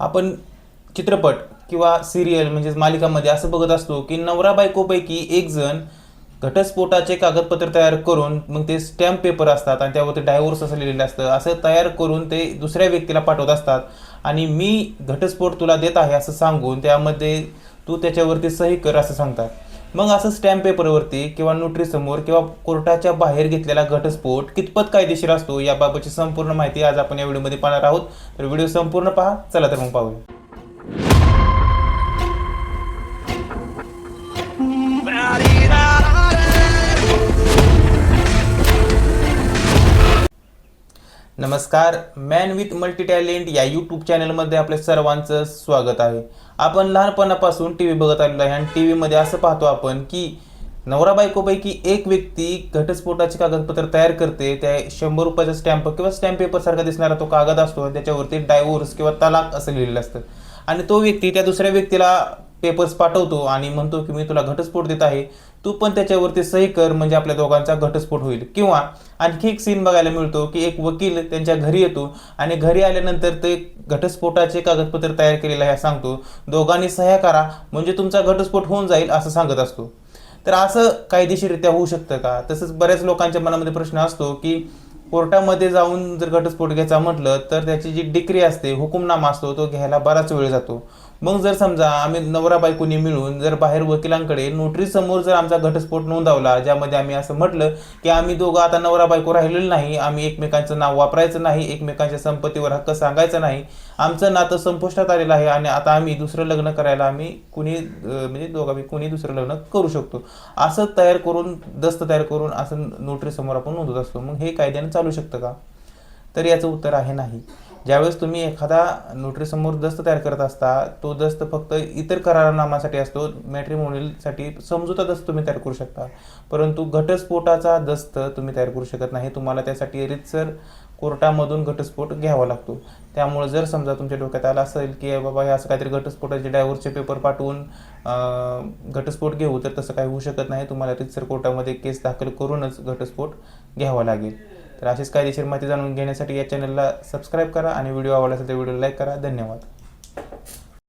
आपण चित्रपट किंवा सिरियल म्हणजेच मालिकामध्ये असं बघत असतो की नवरा बायकोपैकी एक जण घटस्फोटाचे कागदपत्र तयार करून मग ते स्टॅम्प पेपर असतात आणि त्यावरती डायव्होर्स असं लिहिलेलं असतं. असं तयार करून ते दुसऱ्या व्यक्तीला पाठवत असतात. आणि मी घटस्फोट तुला देत आहे असं सांगून त्यामध्ये तू त्याच्यावरती सही कर असं सांगतात. मग असं स्टॅम्प पेपरवरती किंवा नोटरीसमोर किंवा कोर्टाच्या बाहेर घेतलेला घटस्फोट कितपत कायदेशीर असतो याबाबतची संपूर्ण माहिती आज आपण या व्हिडिओमध्ये पाहणार आहोत. तर व्हिडिओ संपूर्ण पहा चला तर मग पाहूया. नमस्कार मॅन विथ मल्टी टॅलेंट या यूट्यूब चॅनलमध्ये आपल्या सर्वांचं स्वागत आहे. आपण लहानपणापासून टी व्ही बघत आलेलो आहे आणि टी व्हीमध्ये असं पाहतो आपण की नवरा बायकोपैकी एक व्यक्ती घटस्फोटाचे कागदपत्र तयार करते त्या शंभर रुपयाचा स्टॅम्प किंवा स्टॅम्प पेपरसारखा दिसणारा तो कागद असतो आणि त्याच्यावरती डायव्होर्स किंवा तलाक असं लिहिलेलं असतं. आणि तो व्यक्ती त्या दुसऱ्या व्यक्तीला पेपर्स पाठवतो आणि म्हणतो की मी तुला घटस्फोट देत आहे तू पण त्याच्यावरती सही कर म्हणजे आपल्या दोघांचा घटस्फोट होईल. किंवा आणखी एक सीन बघायला मिळतो की एक वकील त्यांच्या घरी येतो आणि घरी आल्यानंतर ते घटस्फोटाचे कागदपत्र तयार केलेलं आहे सांगतो. दोघांनी सह्या करा म्हणजे तुमचा घटस्फोट होऊन जाईल असं सांगत असतो. तर असं कायदेशीररित्या होऊ शकतं का? तसंच बऱ्याच लोकांच्या मनामध्ये प्रश्न असतो की कोर्टामध्ये जाऊन जर घटस्फोट घ्यायचा म्हटलं तर त्याची जी डिक्री असते हुकुमनामा असतो तो घ्यायला बराच वेळ जातो. मग जर समजा आम्ही नवरा बायकोनी मिळून जर बाहेर वकिलांकडे नोटरी समोर जर आमचा घटस्फोट नोंदवला ज्यामध्ये आम्ही असं म्हटलं की आम्ही दोघं आता नवरा बायको राहिलेलो नाही आम्ही एकमेकांचं नाव वापरायचं नाही एकमेकांच्या संपत्तीवर हक्क सांगायचा नाही आमचं नातं संपुष्टात आलेलं आहे आणि आता आम्ही दुसरं लग्न करायला आम्ही कुणी म्हणजे म्हणजे दोघांनी कुणी दुसरं लग्न करू शकतो. असं तयार करून दस्त तयार करून असं नोटरी समोर आपण नोंदवत असतो. मग हे कायद्याने चालू शकतं का? तर याचं उत्तर आहे नाही. ज्यावेळेस तुम्ही एखादा नोटरीसमोर दस्त तयार करत असता तो दस्त फक्त इतर करारनामासाठी असतो. मॅट्रिमोनियलसाठी समजूता दस्त तुम्ही तयार करू शकता. परंतु घटस्फोटाचा दस्त तुम्ही तयार करू शकत नाही. तुम्हाला त्यासाठी रितसर कोर्टामधून घटस्फोट घ्यावा लागतो. त्यामुळे जर समजा तुमच्या डोक्यात आलं असेल की बाबा हे असं काहीतरी घटस्फोटाचे डायव्हर्सचे पेपर पाठवून घटस्फोट घेऊ तर तसं काही होऊ शकत नाही. तुम्हाला रितसर कोर्टामध्ये केस दाखल करूनच घटस्फोट घ्यावा लागेल. तर अशीच कायदेशीर माहिती जाणून घेण्यासाठी या चॅनलला सबस्क्राईब करा आणि व्हिडिओ आवडला असेल तर व्हिडिओ लाईक करा. धन्यवाद.